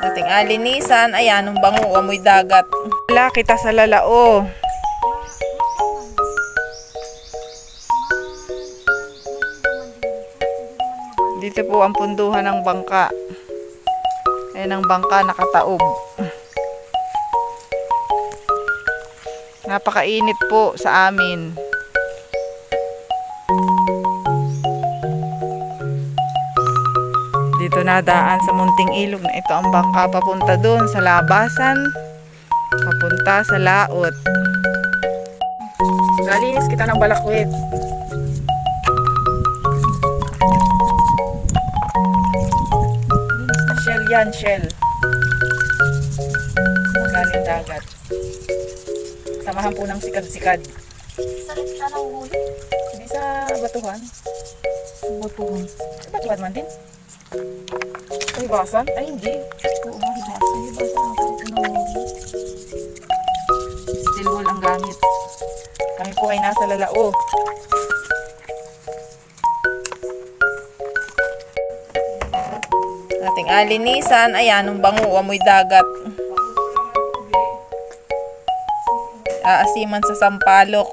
Ating alinisan, ayan, ang bango, amoy dagat. Wala kita sa lalao. Dito po ang punduhan ng bangka. Ayan ang bangka nakataob. Napakainit po sa amin. Dito nadaan sa munting ilog na ito ang bangka papunta doon sa labasan. Papunta sa laot. Galinis kita ng balakwit. Shell yan, shell. Galing dagat. Samahan po ng sikad-sikad. Sakit siya ng huli. Hindi sa batuhan. Butuhan. Sa batuhan man din. Ay, basan? Ay, hindi. Oo, mahibasa. Mahibasa ang huli. Steel wool ang gamit. Kami po ay nasa lalao. Ating alinisan, ayan, ang bango, amoy dagat. Aasiman sa sampalok.